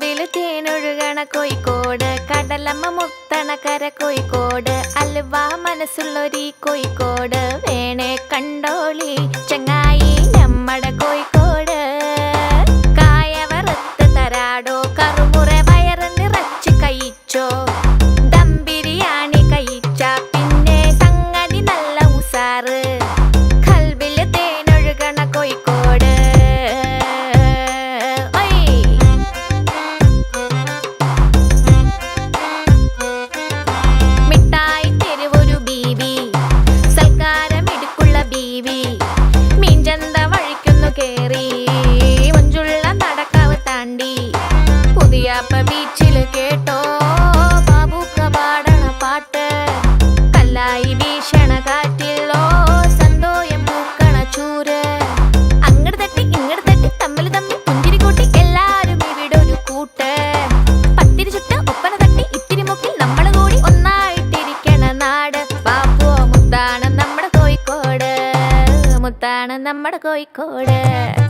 മുൾവിൽ തേനൊഴുകണ കോഴിക്കോട് കടലമ്മ മുത്തണ കര കോഴിക്കോട് അലുവ മനസ്സുള്ളൊരി കോഴിക്കോട് വേണേ കണ്ടോളി ചങ്ങായി നമ്മടെ കോഴിക്കോട്. കായവറുത്ത് തരാടോ കറുമുറ വയറ് നിറച്ച് കഴിച്ചോ മുത്താണ് നമ്മുടെ കോഴിക്കോട്.